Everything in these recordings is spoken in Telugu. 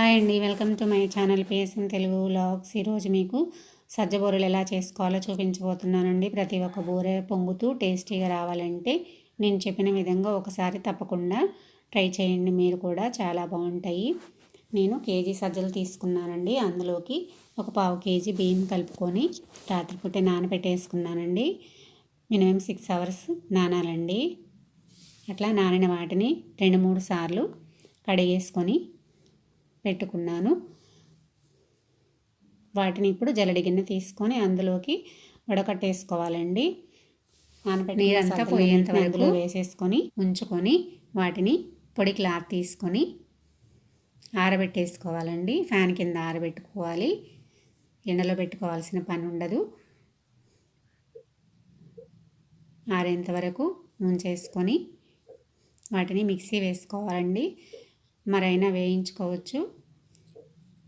హాయ్ అండి. Welcome to my channel PSN Telugu vlogs. ఈరోజు మీకు సజ్జ బూరెలు ఎలా చేసుకోవాలో చూపించబోతున్నానండి. ప్రతి ఒక్క బూరె పొంగుతూ టేస్టీగా రావాలంటే నేను చెప్పిన విధంగా ఒకసారి తప్పకుండా ట్రై చేయండి. మీరు కూడా చాలా బాగుంటాయి. నేను కేజీ సజ్జలు తీసుకున్నానండి. అందులోకి ఒక పావు కేజీ బియ్యం కలుపుకొని రాత్రిపూట నానబెట్టేసుకున్నానండి. మినిమం సిక్స్ అవర్స్ నానాలండి. అట్లా నానిన వాటిని రెండు మూడు సార్లు కడిగేసుకొని పెట్టుకున్నాను. వాటిని ఇప్పుడు జల్లడి గిన్నె తీసుకొని అందులోకి వడకట్టేసుకోవాలండి. నానబెట్టి నీరంతా పోయేంత వరకు వేసేసుకొని ఉంచుకొని వాటిని పొడి క్లాత్ తీసుకొని ఆరబెట్టేసుకోవాలండి. ఫ్యాన్ కింద ఆరబెట్టుకోవాలి. ఎండలో పెట్టుకోవాల్సిన పని ఉండదు. ఆరేంత వరకు ఉంచేసుకొని వాటిని మిక్సీ వేసుకోవాలండి. మరైనా వేయించుకోవచ్చు.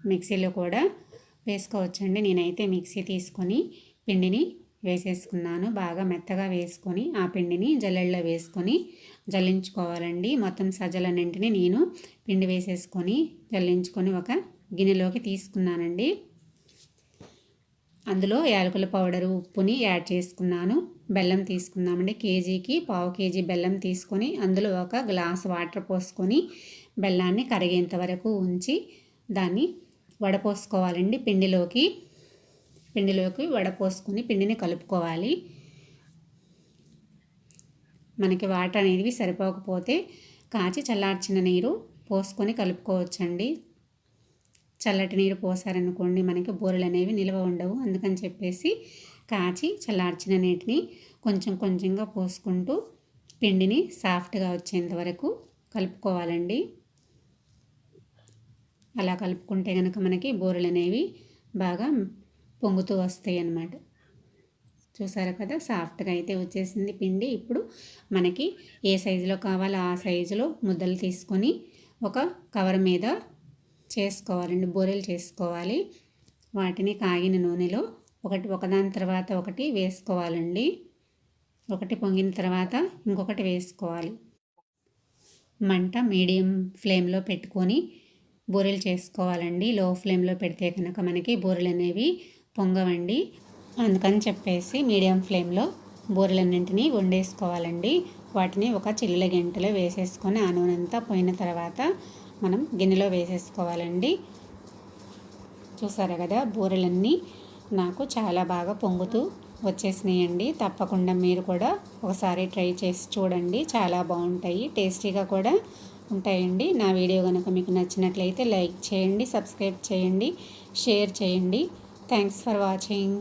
మిక్సీలో కూడా వేసుకోవచ్చండి. నేనైతే మిక్సీ తీసుకొని పిండిని వేసేసుకున్నాను. బాగా మెత్తగా వేసుకొని ఆ పిండిని జల్లెళ్ళలో వేసుకొని జల్లించుకోవాలండి. మొత్తం సజ్జలన్నింటినీ నేను పిండి వేసేసుకొని జల్లించుకొని ఒక గిన్నెలోకి తీసుకున్నానండి. అందులో యాలకుల పౌడరు ఉప్పుని యాడ్ చేసుకున్నాను. బెల్లం తీసుకున్నామండి కేజీకి పావు కేజీ బెల్లం తీసుకొని అందులో ఒక గ్లాస్ వాటర్ పోసుకొని బెల్లాన్ని కరిగేంత వరకు ఉంచి దాన్ని వడపోసుకోవాలండి. పిండిలోకి పిండిలోకి వడపోసుకొని పిండిని కలుపుకోవాలి. మనకి వాటర్ అనేవి సరిపోకపోతే కాచి చల్లార్చిన నీరు పోసుకొని కలుపుకోవచ్చండి. చల్లటి నీరు పోసారనుకోండి మనకి బూరెలు అనేవి నిల్వ ఉండవు. అందుకని చెప్పేసి కాచి చల్లార్చిన నీటిని కొంచెం కొంచెంగా పోసుకుంటూ పిండిని సాఫ్ట్గా వచ్చేంత వరకు కలుపుకోవాలండి. అలా కలుపుకుంటే కనుక మనకి బూరెలు అనేవి బాగా పొంగుతూ వస్తాయి అన్నమాట చూసారు కదా సాఫ్ట్గా అయితే వచ్చేసింది పిండి. ఇప్పుడు మనకి ఏ సైజులో కావాలో ఆ సైజులో ముద్దలు తీసుకొని ఒక కవర్ మీద చేసుకోవాలండి. బూరెలు చేసుకోవాలి. వాటిని కాగిన నూనెలో ఒకటి ఒకదాని తర్వాత ఒకటి వేసుకోవాలండి. ఒకటి పొంగిన తర్వాత ఇంకొకటి వేసుకోవాలి. మంట మీడియం ఫ్లేమ్లో పెట్టుకొని బూరెలు చేసుకోవాలండి. లో ఫ్లేమ్లో పెడితే కనుక మనకి బూరెలు అనేవి పొంగవండి. అందుకని చెప్పేసి మీడియం ఫ్లేమ్లో బూరెలన్నింటినీ వండేసుకోవాలండి. వాటిని ఒక చిల్లుల గంటలో వేసేసుకొని ఆ నూనె అంతా పోయిన తర్వాత మనం గిన్నెలో వేసేసుకోవాలండి. చూసారా కదా బూరెలన్నీ నాకు చాలా బాగా పొంగుతూ వచ్చేసినాయండి. తప్పకుండా మీరు కూడా ఒకసారి ట్రై చేసి చూడండి. చాలా బాగుంటాయి టేస్టీగా కూడా ఉంటాయండి. నా వీడియో కనుక మీకు నచ్చినట్లయితే లైక్ చేయండి సబ్స్క్రైబ్ చేయండి షేర్ చేయండి. Thanks for watching.